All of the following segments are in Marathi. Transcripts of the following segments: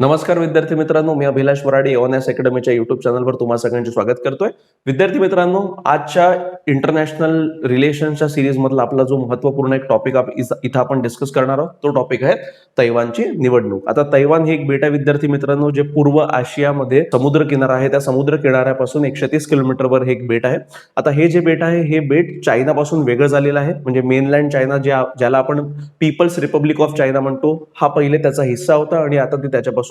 नमस्कार विद्यार्थी मित्रांनो मी अभिलाष वराडे एन एस अकॅडमीच्या युट्यूब चॅनलवर तुम्हा सगळ्यांचे स्वागत करतोय. विद्यार्थी मित्रांनो आजच्या इंटरनॅशनल रिलेशनच्या सिरीज मधला आपला जो महत्त्वपूर्ण एक टॉपिक इथं आपण डिस्कस करणार आहोत तो टॉपिक आहे तैवानची निवडणूक. आता तैवान हे एक बेट आहे विद्यार्थी मित्रांनो जे पूर्व आशियामध्ये समुद्र किनारा आहे त्या समुद्र किनाऱ्यापासून एकशे तीस किलोमीटरवर हे एक बेट आहे. आता हे जे बेट आहे हे बेट चायनापासून वेगळं झालेलं आहे. म्हणजे मेनलँड चायना जे ज्याला आपण पीपल्स रिपब्लिक ऑफ चायना म्हणतो हा पहिले त्याचा हिस्सा होता आणि आता ते त्याच्यापासून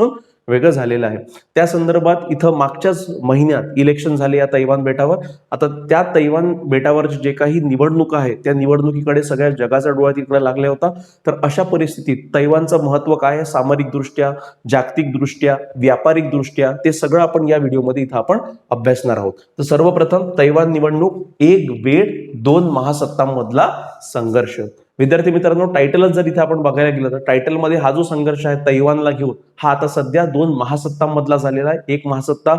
वेगळं झालेलं आहे. त्या संदर्भात इथं मागच्याच महिन्यात इलेक्शन झाले या तैवान बेटावर. आता त्या तैवान बेटावर जे काही निवडणूक आहे त्या निवडणुकीकडे सगळ्या जगाचा डोळा तिकडे लागला होता. तर अशा परिस्थितीत तैवानचं महत्त्व काय आहे? सामरिक दृष्ट्या जागतिक दृष्ट्या व्यापारिक दृष्ट्या ते सगळं आपण या व्हिडिओमध्ये इथं आपण अभ्यासणार आहोत. तर सर्वप्रथम तैवान निवडणूक एक वेळ दोन महासत्तांमधला संघर्ष. विद्यार्थी मित्रांनो टायटलच जर इथे आपण बघायला गेलं तर टायटलमध्ये हा जो संघर्ष आहे तैवानला घेऊन हा आता सध्या दोन महासत्तांमधला झालेला आहे. एक महासत्ता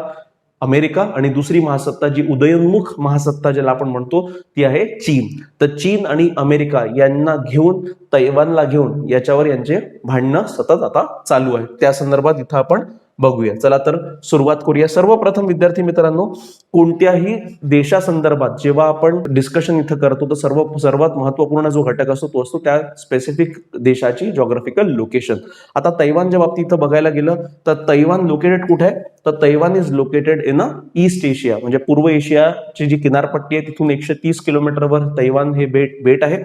अमेरिका आणि दुसरी महासत्ता जी उदयोन्मुख महासत्ता ज्याला आपण म्हणतो ती आहे चीन. तर चीन आणि अमेरिका यांना घेऊन तैवानला घेऊन याच्यावर यांचे भांडणं सतत आता चालू आहे त्या संदर्भात इथं आपण बघूया. चला तर सुरुवात करूया. सर्वप्रथम विद्यार्थी मित्रांनो कोणत्याही देशासंदर्भात जेव्हा आपण डिस्कशन इथं करतो तर सर्व सर्वात महत्त्वपूर्ण जो घटक असतो तो असतो त्या स्पेसिफिक देशाची जॉग्राफिकल लोकेशन आता तैवानच्या बाबतीत इथं बघायला गेलं तर तैवान लोकेटेड कुठे? आहे तर Taiwan is located in a east Asia म्हणजे पूर्व एशियाची जी किनारपट्टी आहे तिथून एकशे तीस किलोमीटरवर तैवान हे बेट बेट आहे.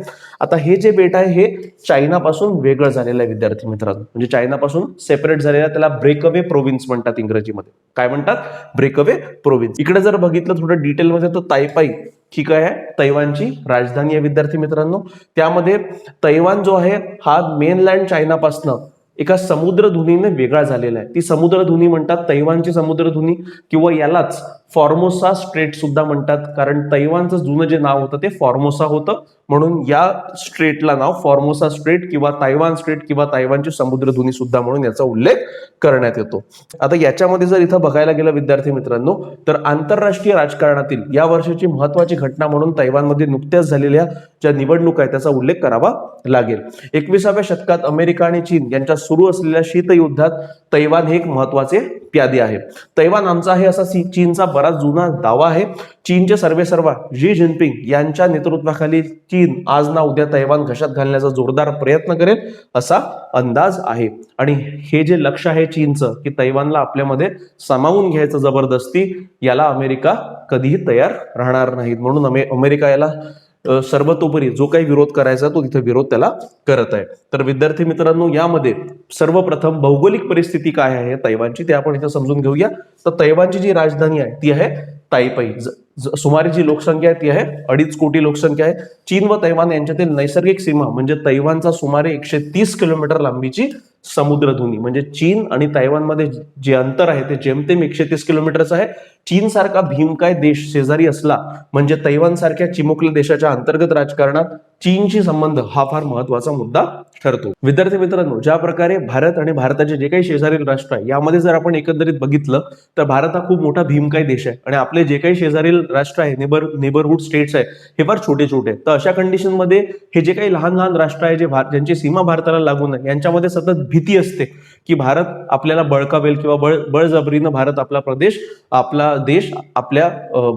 आता हे जे बेट आहे हे चायनापासून वेगळं झालेलं आहे विद्यार्थी मित्रांनो. म्हणजे चायनापासून सेपरेट झालेलं त्याला ब्रेकअवे प्रोव्हिन्स म्हणतात इंग्रजीमध्ये. काय म्हणतात? Breakaway province. इकडे जर बघितलं थोडं डिटेलमध्ये तर तायपाई ही काय आहे तैवानची राजधानी आहे विद्यार्थी मित्रांनो. त्यामध्ये तैवान जो आहे हा मेनलँड चायनापासनं एका समुद्रधुनीने वेगळा झालेला आहे. ती समुद्रधुनी म्हणतात तैवानची समुद्रधुनी किंवा यालाच फॉर्मोसा स्ट्रेट सुद्धा म्हणतात. कारण तैवानचं जुनं जे नाव होतं ते फॉर्मोसा होतं. म्हणून या स्ट्रेटला नाव फॉर्मोसा स्ट्रेट किंवा तैवान स्ट्रेट किंवा तायवानची समुद्रधुनी सुद्धा म्हणून याचा उल्लेख करण्यात येतो. आता याच्यामध्ये जर इथं बघायला गेलं विद्यार्थी मित्रांनो तर आंतरराष्ट्रीय राजकारणातील या वर्षाची महत्वाची घटना म्हणून तैवानमध्ये नुकत्याच झालेल्या ज्या निवडणूक आहेत त्याचा उल्लेख करावा लागेल. एकविसाव्या शतकात अमेरिका आणि चीन यांच्या सुरू असलेल्या शीतयुद्धात तैवान हे एक महत्त्वाचे प्यादे आहे. तैवान आमचा आहे असा चीनचा बराच जुना दावा आहे. चीनचे सर्वे सर्वा जी जिनपिंग यांच्या नेतृत्वाखाली चीन आज ना उद्या तैवान घशात घालण्याचा जोरदार प्रयत्न करेल असा अंदाज आहे. आणि हे जे लक्ष आहे चीनचं की तैवानला आपल्यामध्ये सामावून घ्यायचं जबरदस्ती याला अमेरिका कधीही तयार राहणार नाहीत. म्हणून अमे अमेरिका याला सर्वतोपरी जो काही विरोध करायचा तो तिथे विरोध त्याला करत आहे. तर विद्यार्थी मित्रांनो यामध्ये सर्वप्रथम भौगोलिक परिस्थिती काय आहे तैवानची ते आपण इथे समजून घेऊया. तर तैवानची जी राजधानी आहे ती आहे ताईपाई सुमारे जी लोकसंख्या आहे ती आहे अडीच कोटी लोकसंख्या आहे. चीन व तैवान यांच्यातील नैसर्गिक सीमा म्हणजे तैवानचा सुमारे एकशे तीस किलोमीटर लांबीची समुद्रधुनी म्हणजे चीन आणि तैवानमध्ये जे अंतर आहे ते जेमतेम एकशे तीस किलोमीटरचं आहे. चीन सारखा भीमकाय देश शेजारी असला म्हणजे तैवान सारख्या चिमुकल्या देशाच्या अंतर्गत राजकारणात चीनशी संबंध हा फार महत्त्वाचा मुद्दा ठरतो. विद्यार्थी मित्रांनो ज्या प्रकारे भारत आणि भारताचे जे काही शेजारील राष्ट्र आहे यामध्ये जर आपण एकंदरीत बघितलं तर भारत हा खूप मोठा भीमकाय देश आहे. आणि आपले जे काही शेजारील राष्ट्र आहे नेबर नेबरहूड स्टेट्स आहे हे फार छोटे छोटे तर अशा कंडिशनमध्ये हे जे काही लहान लहान राष्ट्र आहे जे भार ज्यांची सीमा भारताला लागून आहे यांच्यामध्ये सतत भीती असते. की भारत आपल्याला बळकावेल किंवा बळ बळजबरीनं भारत आपला प्रदेश आपला देश आपल्या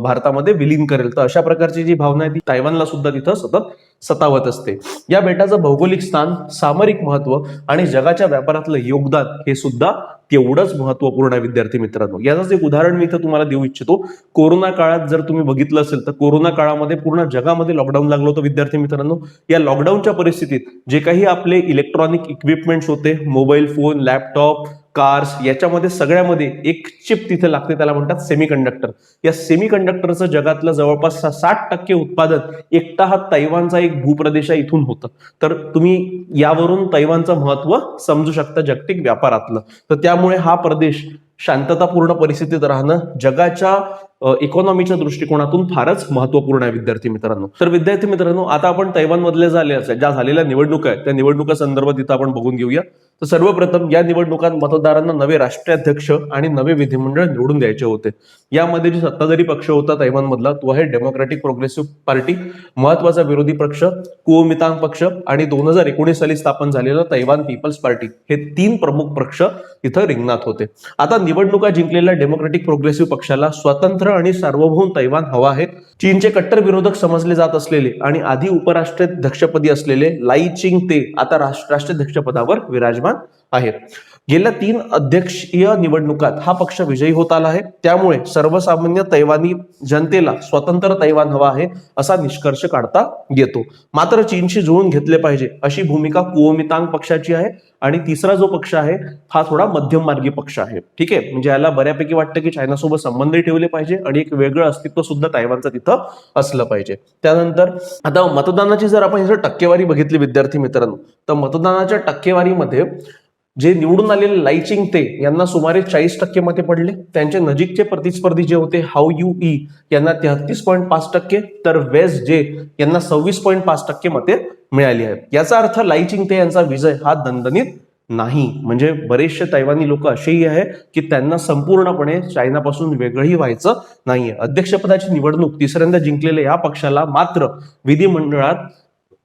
भारतामध्ये विलीन करेल. तर अशा प्रकारची जी भावना आहे ती तायवानला सुद्धा तिथं सतत सतावत असते. या बेटाचं भौगोलिक स्थान सामरिक महत्त्व आणि जगाच्या व्यापारातलं योगदान हे सुद्धा तेवढंच महत्त्वपूर्ण आहे विद्यार्थी मित्रांनो. याचंच एक उदाहरण मी इथं तुम्हाला देऊ इच्छितो. कोरोना काळात जर तुम्ही बघितलं असेल तर कोरोना काळामध्ये पूर्ण जगामध्ये लॉकडाऊन लागलं होतं विद्यार्थी मित्रांनो. या लॉकडाऊनच्या परिस्थितीत जे काही आपले इलेक्ट्रॉनिक इक्विपमेंट्स होते मोबाईल फोन लॅपटॉप कार्स याच्यामध्ये सगळ्यामध्ये एक चिप तिथे लागते त्याला म्हणतात सेमी कंडक्टर या सेमी कंडक्टरचं जगातलं जवळपास साठ टक्के उत्पादन एकटा हा तैवानचा एक भूप्रदेश आहे इथून होतं. तर तुम्ही यावरून तैवानचं महत्त्व समजू शकता जागतिक व्यापारातलं. तर त्यामुळे हा प्रदेश शांततापूर्ण परिस्थितीत राहणं जगाच्या इकॉनॉमीच्या दृष्टिकोनातून फारच महत्त्वपूर्ण आहे विद्यार्थी मित्रांनो. तर विद्यार्थी मित्रांनो आता आपण तैवान मधले झाले ज्या झालेल्या निवडणुका आहेत त्या निवडणुका संदर्भात इथं आपण बघून घेऊया. तर सर्वप्रथम या निवडणुकांत मतदारांना नवे राष्ट्राध्यक्ष आणि नवे विधिमंडळ निवडून द्यायचे होते. यामध्ये जे सत्ताधारी पक्ष होता तैवानमधला तो आहे डेमोक्रॅटिक प्रोग्रेसिव्ह पार्टी महत्त्वाचा विरोधी पक्ष कुओमितांग पक्ष आणि दोन हजार एकोणीस साली स्थापन झालेला तैवान पीपल्स पार्टी हे तीन प्रमुख पक्ष इथं रिंगणात होते. आता निवडणुका जिंकलेल्या डेमोक्रॅटिक प्रोग्रेसिव्ह पक्षाला स्वतंत्र आणि सार्वभौम तैवान हवा आहे. चीनचे कट्टर विरोधक समजले जात असलेले आणि आधी उपराष्ट्राध्यक्षपदी असलेले लाई चिंग ते आता राष्ट्राध्यक्षपदावर विराजमान आहेत. गेल्या तीन अध्यक्षीय निवडणुकात हा पक्ष विजयी होत आला आहे. त्यामुळे सर्वसामान्य तैवानी जनतेला स्वतंत्र तैवान हवा आहे असा निष्कर्ष काढता येतो. मात्र चीनशी जुळून घेतले पाहिजे अशी भूमिका कुओमितांग पक्षाची आहे आणि तिसरा जो पक्ष आहे हा थोडा मध्यममार्गी पक्ष आहे. ठीक आहे? म्हणजे याला बऱ्यापैकी वाटतं की चायनासोबत संबंध ठेवले पाहिजे आणि एक वेगळं अस्तित्व सुद्धा तैवानचं तिथं असलं पाहिजे. त्यानंतर आता मतदानाची जर आपण जर टक्केवारी बघितली विद्यार्थी मित्रांनो तर मतदानाच्या टक्केवारीमध्ये जे निवडून आलेले लाईचिंग ते यांना सुमारे चाळीस टक्के मते पडले. त्यांचे नजीकचे प्रतिस्पर्धी जे होते हाऊ यू ई यांना तेहतीस पॉईंट पाच टक्के तर वेस्ट जे यांना सव्वीस पॉईंट पाच टक्के मते मिळाली आहेत. याचा अर्थ लाईचिंग ते यांचा विजय हा दणदणीत नाही. म्हणजे बरेचसे तैवानी लोक असेही आहे की त्यांना संपूर्णपणे चायनापासून वेगळंही व्हायचं नाहीये. अध्यक्षपदाची निवडणूक तिसऱ्यांदा जिंकलेल्या या पक्षाला मात्र विधिमंडळात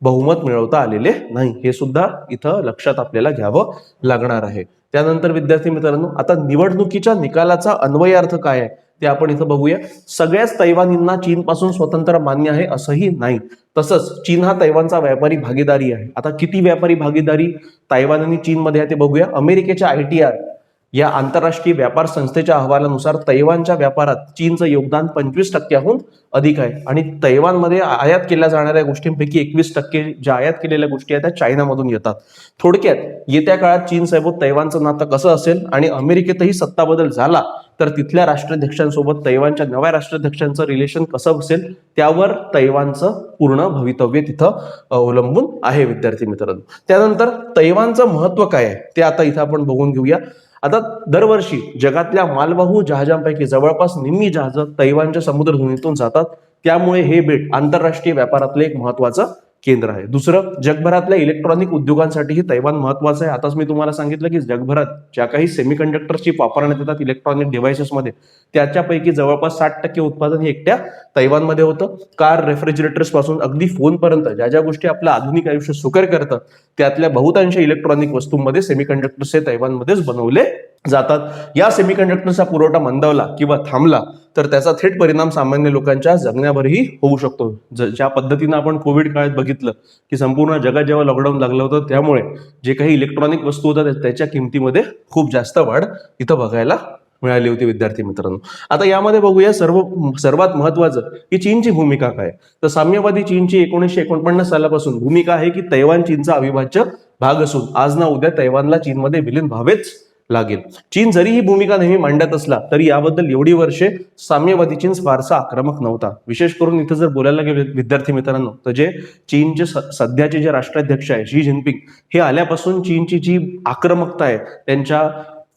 बहुमत मिळवता आलेले नाही. हे सुद्धा इथं लक्षात आपल्याला घ्यावं लागणार आहे. त्यानंतर विद्यार्थी मित्रांनो आता निवडणुकीच्या निकालाचा अन्वयार्थ काय आहे? ते आपण इथं बघूया. सगळ्याच तैवानींना चीनपासून स्वतंत्र मान्य आहे असंही नाही. तसंच चीन हा तैवानचा व्यापारी भागीदारी आहे. आता किती व्यापारी भागीदारी तैवान आणि चीनमध्ये आहे ते बघूया. अमेरिकेच्या आय टी आर या आंतरराष्ट्रीय व्यापार संस्थेच्या अहवालानुसार तैवानच्या व्यापारात चीनचं योगदान पंचवीस टक्क्याहून अधिक आहे. आणि तैवानमध्ये आयात केल्या जाणाऱ्या गोष्टींपैकी एकवीस टक्के ज्या आयात केलेल्या गोष्टी आहेत त्या चायनामधून येतात. थोडक्यात येत्या काळात चीन सोबत तैवानचं नातं कसं असेल आणि अमेरिकेतही सत्ता बदल झाला तर तिथल्या राष्ट्राध्यक्षांसोबत तैवानच्या नव्या राष्ट्राध्यक्षांचं रिलेशन कसं असेल त्यावर तैवानचं पूर्ण भवितव्य तिथं अवलंबून आहे विद्यार्थी मित्रांनो. त्यानंतर तैवानचं महत्त्व काय आहे ते आता इथं आपण बघून घेऊया. आता दरवर्षी जगातल्या मालवाहू जहाजांपैकी जवळपास निम्मी जहाजं तैवानच्या समुद्रधुनीतून जातात. त्यामुळे हे बेट आंतरराष्ट्रीय व्यापारातलं एक महत्वाचं केंद्र आहे. दुसरं जगभरातल्या इलेक्ट्रॉनिक उद्योगांसाठीही तैवान महत्वाचं आहे. आताच मी तुम्हाला सांगितलं की जगभरात ज्या काही सेमीकंडक्टर चिप वापरण्यात येतात इलेक्ट्रॉनिक डिव्हायसेसमध्ये त्याच्यापैकी जवळपास साठ टक्के उत्पादन हे एकट्या तैवानमध्ये होतं. कार रेफ्रिजरेटर्सपासून अगदी फोनपर्यंत ज्या ज्या गोष्टी आपलं आधुनिक आयुष्य सुकर करतं त्यातल्या बहुतांश इलेक्ट्रॉनिक वस्तूंमध्ये सेमीकंडक्टर्स हे तैवानमध्येच बनवले जातात. या सेमीकंडक्टरचा पुरवठा मंदावला किंवा थांबला तर त्याचा थेट परिणाम सामान्य लोकांच्या जगण्यावरही होऊ शकतो. ज- ज्या पद्धतीनं आपण कोविड काळात बघितलं की संपूर्ण जगात जेव्हा लॉकडाऊन लागलं होतं त्यामुळे जे काही इलेक्ट्रॉनिक वस्तू होत्या त्याच्या किमतीमध्ये खूप जास्त वाढ इथं बघायला मिळाली होती विद्यार्थी मित्रांनो. आता यामध्ये बघूया सर्व सर्वात महत्वाचं की चीनची भूमिका काय? तर साम्यवादी चीनची एकोणीसशे एकोणपन्नास सालापासून भूमिका आहे की तैवान चीनचा अविभाज्य भाग असून आज ना उद्या तैवानला चीनमध्ये विलीन व्हावेच लागेल. चीन जरी ही भूमिका नेहमी मांडत असला तरी याबद्दल एवढी वर्षे साम्यवादी चीन फारसा आक्रमक नव्हता. विशेष करून इथं जर बोलायला गेले विद्यार्थी मित्रांनो तर जे चीनचे स- सध्याचे जे राष्ट्राध्यक्ष आहे शी जिनपिंग हे आल्यापासून चीनची जी आक्रमकता आहे त्यांच्या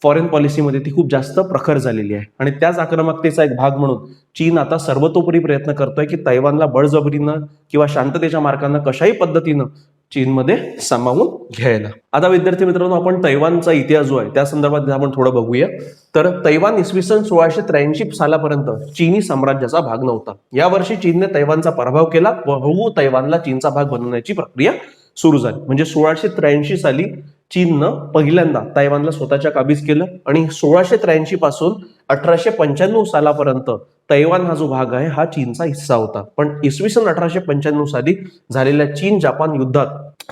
फॉरेन पॉलिसीमध्ये ती खूप जास्त प्रखर झालेली आहे. आणि त्याच आक्रमकतेचा एक भाग म्हणून चीन आता सर्वतोपरी प्रयत्न करतोय की तैवानला बळजबरीनं किंवा शांततेच्या मार्गानं कशाही पद्धतीनं चीनमध्ये सामावून घ्यायला. आता विद्यार्थी मित्रांनो आपण तैवानचा इतिहास जो आहे त्या संदर्भात आपण थोडं बघूया. तर तैवान इसवी सन सोळाशे त्र्याऐंशी सालापर्यंत चीनी साम्राज्याचा भाग नव्हता. यावर्षी चीनने तैवानचा पराभव केला व हळू तैवानला चीनचा भाग बनवण्याची प्रक्रिया सुरू झाली. म्हणजे सोळाशे त्र्याऐंशी साली चीननं पहिल्यांदा तैवानला स्वतःच्या काबीज केलं आणि सोळाशे त्र्याऐंशी पासून अठराशे पंच्याण्णव सालापर्यंत तैवान हा जो भाग आहे हा चीनचा हिस्सा होता. पण इसवी सन अठराशे पंच्याण्णव साली झालेल्या चीन जपान युद्धात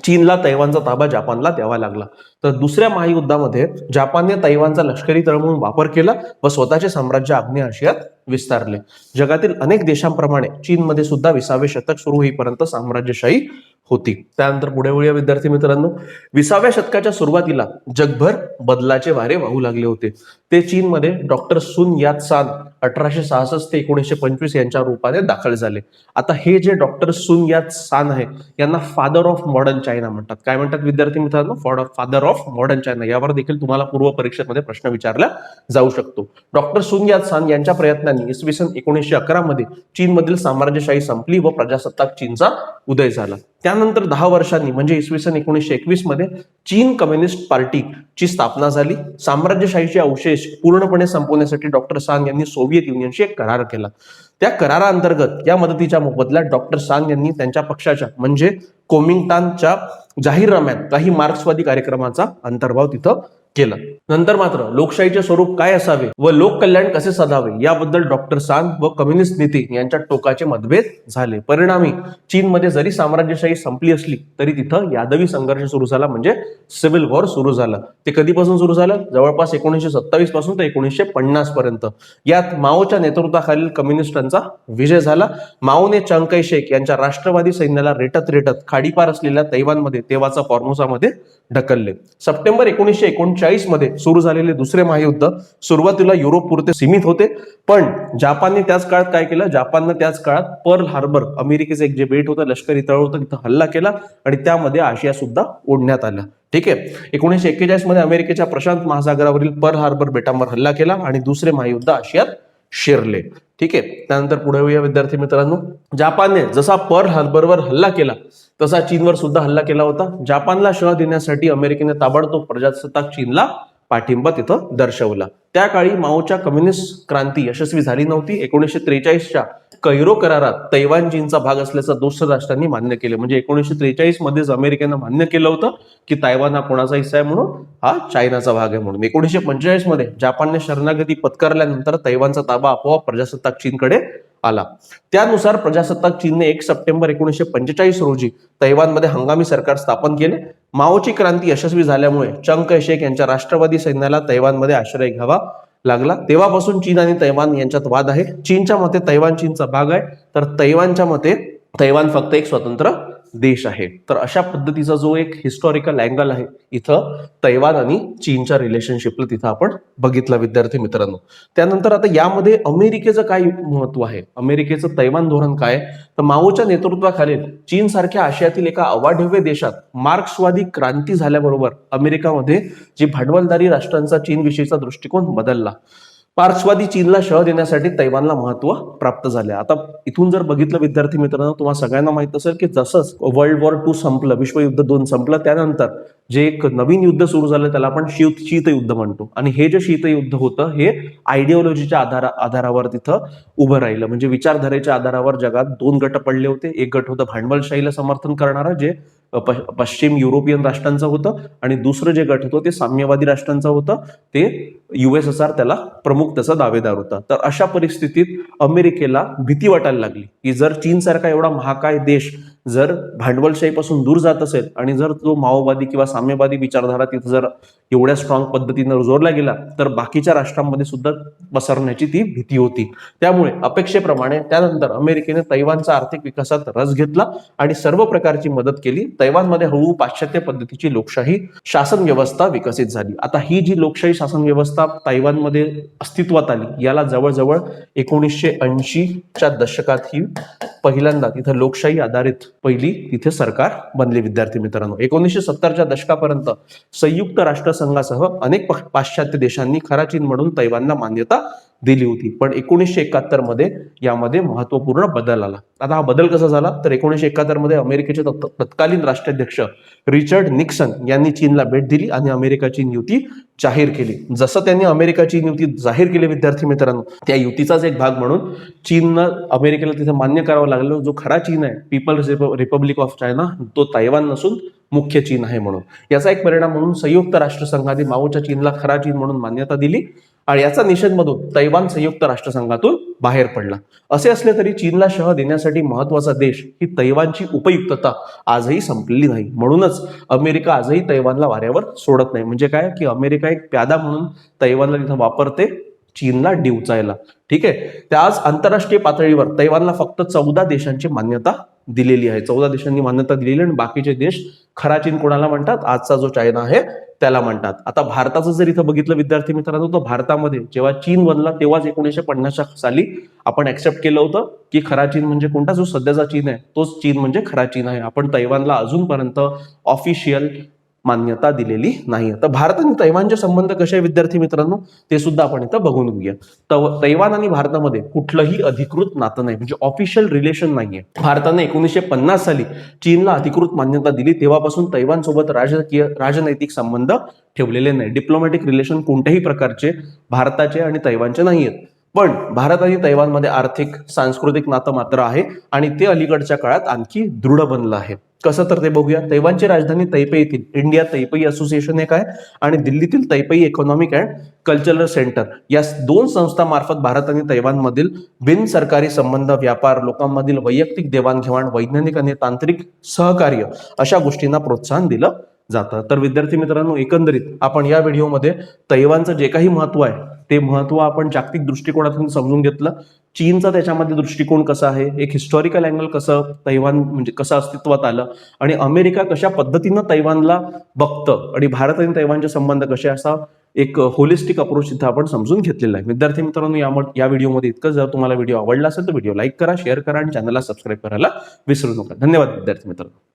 चीनला तैवानचा ताबा जपानला द्यावा लागला. तर दुसऱ्या महायुद्धामध्ये जपानने तैवानचा लष्करी तळ म्हणून वापर केला व स्वतःचे साम्राज्य आग्नेय आशियात विस्तारले. जगातील अनेक देशांप्रमाणे चीनमध्ये सुद्धा विसावे शतक सुरू होईपर्यंत साम्राज्यशाही होती. त्यानंतर पुढे वळूया विद्यार्थी मित्रांनो. विसाव्या शतकाच्या सुरुवातीला जगभर बदलाचे वारे वाहू लागले होते. ते चीनमध्ये डॉक्टर सुन यात सान अठराशे सहासष्ट ते एकोणीसशे पंचवीस यांच्या रूपाने दाखल झाले. आता हे जे डॉक्टर सुन यात सान आहे यांना फादर ऑफ मॉडर्न चायना म्हणतात. काय म्हणतात विद्यार्थी मित्रांनो? फादर ऑफ मॉडर्न चायना यावर देखील तुम्हाला पूर्व परीक्षेमध्ये प्रश्न विचारला जाऊ शकतो. डॉक्टर सुन यात सान यांच्या प्रयत्नांनी इसवी सन एकोणीसशे अकरा मध्ये चीनमधील साम्राज्यशाही संपली व प्रजासत्ताक चीनचा उदय झाला. त्यानंतर दहा वर्षांनी म्हणजे इसवी सन एकोणीसशे एकवीसमध्ये चीन कम्युनिस्ट पार्टीची स्थापना झाली. साम्राज्यशाहीचे अवशेष पूर्णपणे संपवण्यासाठी डॉक्टर सांग यांनी सोव्हिएत युनियनशी एक करार केला. त्या कराराअंतर्गत या मदतीच्या मोबदल्यात डॉक्टर सांग यांनी त्यांच्या पक्षाच्या म्हणजे कोमिंगटानच्या जाहीरनाम्यात काही मार्क्सवादी कार्यक्रमाचा अंतर्भाव तिथं केलं. नंतर मात्र लोकशाहीचे स्वरूप काय असावे व लोककल्याण कसे साधावे याबद्दल डॉक्टर सांग व कम्युनिस्ट नेते यांच्या टोकाचे मतभेद झाले. परिणामी चीनमध्ये जरी साम्राज्यशाही संपली असली तरी तिथं यादवी संघर्ष सुरू झाला म्हणजे सिव्हिल वॉर सुरू झाला. ते कधीपासून सुरू झालं? जवळपास एकोणीसशे सत्तावीसपासून ते एकोणीसशे पन्नास पर्यंत. यात माओच्या नेतृत्वाखालील कम्युनिस्टांचा विजय झाला. माओने चंगकै शेख यांच्या राष्ट्रवादी सैन्याला रेटत रेटत खाडीपार असलेल्या तैवानमध्ये तेव्हाचा फॉर्मोसामध्ये ढकलले. सप्टेंबर एकोणीसशे एकोणचाळीस मध्ये सुरू झालेले दुसरे महायुद्ध सुरुवातीला युरोप पुरते सीमित होते. पण जपानने त्याच काळात काय केलं? जपाननं त्याच काळात पर्ल हार्बर अमेरिकेचं एक जे बेट होतं लष्करी तळ होतं तिथं हल्ला केला आणि त्यामध्ये आशिया सुद्धा ओढण्यात आला. ठीक आहे? एकोणीसशे एक्केचाळीसमध्ये अमेरिकेच्या प्रशांत महासागरावरील पर्ल हार्बर बेटांवर हल्ला केला आणि दुसरे महायुद्ध आशियात शिरले. ठीक आहे? त्यानंतर पुढे येऊया विद्यार्थी मित्रांनो. जपानने जसा पर्ल हार्बरवर हल्ला केला तसा चीनवर सुद्धा हल्ला केला होता. जपानला शह देण्यासाठी अमेरिकेने ताबडतोब प्रजासत्ताक चीनला पाठिंबा तिथं दर्शवला. त्या काळी माओच्या कम्युनिस्ट क्रांती यशस्वी झाली नव्हती. एकोणीसशे त्रेचाळीसच्या कैरो करारात तैवान चीनचा भाग असल्याचं दोस्त राष्ट्रांनी मान्य केले. म्हणजे एकोणीसशे त्रेचाळीस मध्येच अमेरिकेनं मान्य केलं होतं की तैवान हा कोणाचा हिस्सा आहे म्हणून? हा चायनाचा भाग आहे म्हणून. एकोणीसशे पंचेचाळीसमध्ये जपानने शरणागती पत्करल्यानंतर तैवानचा ताबा आपोआप प्रजासत्ताक चीनकडे आला. त्यानुसार प्रजासत्ताक चीनने एक सप्टेंबर एकोणीसशे पंचेचाळीस रोजी तैवानमध्ये हंगामी सरकार स्थापन केले. माओची क्रांती यशस्वी झाल्यामुळे चंक शेख यांच्या राष्ट्रवादी सैन्याला तैवानमध्ये आश्रय घ्यावा लागला. तेव्हापासून चीन आणि तैवान यांच्यात वाद आहे. चीनच्या मते तैवान चीनचा भाग आहे. तर तैवानच्या मते तैवान फक्त एक स्वतंत्र देश आहे. तर अशा पद्धतीचा जो एक हिस्टॉरिकल अँगल आहे इथं तैवान आणि चीनच्या रिलेशनशिपला तिथं आपण बघितलं विद्यार्थी मित्रांनो. त्यानंतर आता यामध्ये अमेरिकेचं काय महत्त्व आहे? अमेरिकेचं तैवान धोरण काय? तर माओच्या नेतृत्वाखालील चीन सारख्या आशियातील एका अवाढव्य देशात मार्क्सवादी क्रांती झाल्याबरोबर अमेरिकामध्ये जी भांडवलदारी राष्ट्रांचा चीनविषयीचा दृष्टिकोन बदलला. पार्श्वादी चीनला शह देण्यासाठी तैवानला महत्त्व प्राप्त झाले. आता इथून जर बघितलं विद्यार्थी मित्रांनो तुम्हाला सगळ्यांना माहीत असेल की जसंच वर्ल्ड वॉर टू संपलं विश्वयुद्ध दोन संपलं त्यानंतर जे एक नवीन युद्ध सुरू झालं त्याला आपण शीत शीतयुद्ध म्हणतो. आणि हे जे शीतयुद्ध होतं हे आयडिओलॉजीच्या आधारा आधारावर तिथं उभं राहिलं. म्हणजे विचारधारेच्या आधारावर जगात दोन गट पडले होते. एक गट होतं भांडवलशाहीला समर्थन करणारा जे पश्चिम युरोपियन राष्ट्रांचं होतं. आणि दुसरं जे गट होतं ते साम्यवादी राष्ट्रांचं होतं. ते युएसएसआर त्याला प्रमुख त्याचा दावेदार होता. तर अशा परिस्थितीत अमेरिकेला भीती वाटायला लागली की जर चीनसारखा एवढा महाकाय देश जर भांडवलशाहीपासून दूर जात असेल आणि जर तो माओवादी किंवा साम्यवादी विचारधारा तिथं जर एवढ्या स्ट्रॉंग पद्धतीनं जोरला गेला तर बाकीच्या राष्ट्रांमध्ये सुद्धा पसरण्याची ती भीती होती. त्यामुळे अपेक्षेप्रमाणे त्यानंतर अमेरिकेने तैवानचा आर्थिक विकासात रस घेतला आणि सर्व प्रकारची मदत केली. तैवानमध्ये हळूहळू पाश्चात्य पद्धतीची लोकशाही शासन व्यवस्था विकसित झाली. आता ही जी लोकशाही शासन व्यवस्था तैवानमध्ये अस्तित्वात आली याला जवळजवळ एकोणीसशे ऐंशीच्या दशकात ही पहिल्यांदा तिथं लोकशाही आधारित पहिली तिथे सरकार बनले विद्यार्थी मित्रांनो. एकोणीसशे सत्तरच्या दशकापर्यंत संयुक्त राष्ट्र संघासह अनेक पाश्चात्य देशांनी खरा चीन म्हणून तैवानला मान्यता दिली होती. पण एकोणीसशे एकाहत्तरमध्ये यामध्ये महत्त्वपूर्ण बदल आला. आता हा बदल कसा झाला? तर एकोणीसशे एकाहत्तरमध्ये अमेरिकेचे तत्- तत्कालीन राष्ट्राध्यक्ष रिचर्ड निक्सन यांनी चीनला भेट दिली आणि अमेरिकाची नियुती जाहीर केली. जसं त्यांनी अमेरिकाची नियुती जाहीर केली विद्यार्थी मित्रांनो त्या युतीचाच एक भाग म्हणून चीननं अमेरिकेला तिथे मान्य करावं लागलं. जो खरा चीन आहे पीपल्स रिपब्लिक ऑफ चायना तो तैवान नसून मुख्य चीन आहे म्हणून. याचा एक परिणाम म्हणून संयुक्त राष्ट्रसंघाने माओच्या चीनला खरा चीन म्हणून मान्यता दिली. आणि याचा निषेध मधून तैवान संयुक्त राष्ट्रसंघातून बाहेर पडला. असे असले तरी चीनला शह देण्यासाठी महत्त्वाचा देश ही तैवानची उपयुक्तता आजही संपलेली नाही. म्हणूनच अमेरिका आजही तैवानला वाऱ्यावर सोडत नाही. म्हणजे काय? की अमेरिका एक प्यादा म्हणून तैवानला तिथं वापरते चीनला डिवचायला. ठीक आहे? त्या आज आंतरराष्ट्रीय पातळीवर तैवानला फक्त चौदा देशांची मान्यता दिलेली आहे. चौदा देशांनी मान्यता दिलेली आणि बाकीचे देश खरा चीन कोणाला म्हणतात? आजचा जो चायना आहे त्याला म्हणतात. आता भारताचं जर इथं बघितलं विद्यार्थी मित्रांनो तर भारतामध्ये जेव्हा चीन बनला तेव्हाच एकोणीसशे पन्नासच्या साली आपण ऍक्सेप्ट केलं होतं की खरा चीन म्हणजे कोणता? जो सध्याचा चीन आहे तोच चीन म्हणजे खरा चीन आहे. आपण तैवानला अजूनपर्यंत ऑफिशियल मान्यता दिलेली नाही. तर भारत आणि तैवानचे संबंध कसे आहे विद्यार्थी मित्रांनो? ते सुद्धा आपण इथं बघून घेऊया. तव- तैवान आणि भारतामध्ये कुठलंही अधिकृत नातं नाही. म्हणजे ऑफिशियल रिलेशन नाहीये. भारताने एकोणीसशे पन्नास साली चीनला अधिकृत मान्यता दिली. तेव्हापासून तैवान सोबत राजकीय राजनैतिक संबंध ठेवलेले नाही. डिप्लोमॅटिक रिलेशन कोणत्याही प्रकारचे भारताचे आणि तैवानचे नाही आहेत पण भारत आणि तैवानमध्ये आर्थिक सांस्कृतिक नातं मात्र आहे आणि ते अलीकडच्या काळात आणखी दृढ बनलं आहे. कसं तर ते बघूया. तैवानची राजधानी तैपई येथील इंडिया तैपई असोसिएशन एक आहे आणि दिल्लीतील Taipei economic and cultural center या दोन संस्थांमार्फत भारत आणि तैवानमधील बिनसरकारी संबंध व्यापार लोकांमधील वैयक्तिक देवाणघेवाण वैज्ञानिक आणि तांत्रिक सहकार्य अशा गोष्टींना प्रोत्साहन दिलं जातं. तर विद्यार्थी मित्रांनो एकंदरीत आपण या व्हिडिओमध्ये तैवानचं जे काही महत्त्व आहे ते महत्त्व आपण जागतिक दृष्टिकोनातून समजून घेतलं. चीनचा त्याच्यामध्ये दृष्टिकोन कसा आहे? एक हिस्टॉरिकल अँगल कसं तैवान म्हणजे कसं अस्तित्वात आलं? आणि अमेरिका कशा पद्धतीनं तैवानला बघतं? आणि भारत आणि तैवानचे संबंध कसे? असा एक होलिस्टिक अप्रोच इथं आपण समजून घेतलेला आहे. विद्यार्थी मित्रांनो या या व्हिडिओमध्ये इतकं जर तुम्हाला व्हिडिओ आवडला असेल तर व्हिडिओ लाईक करा शेअर करा आणि चॅनलला सबस्क्राईब करायला विसरू नका. धन्यवाद विद्यार्थी मित्रांनो.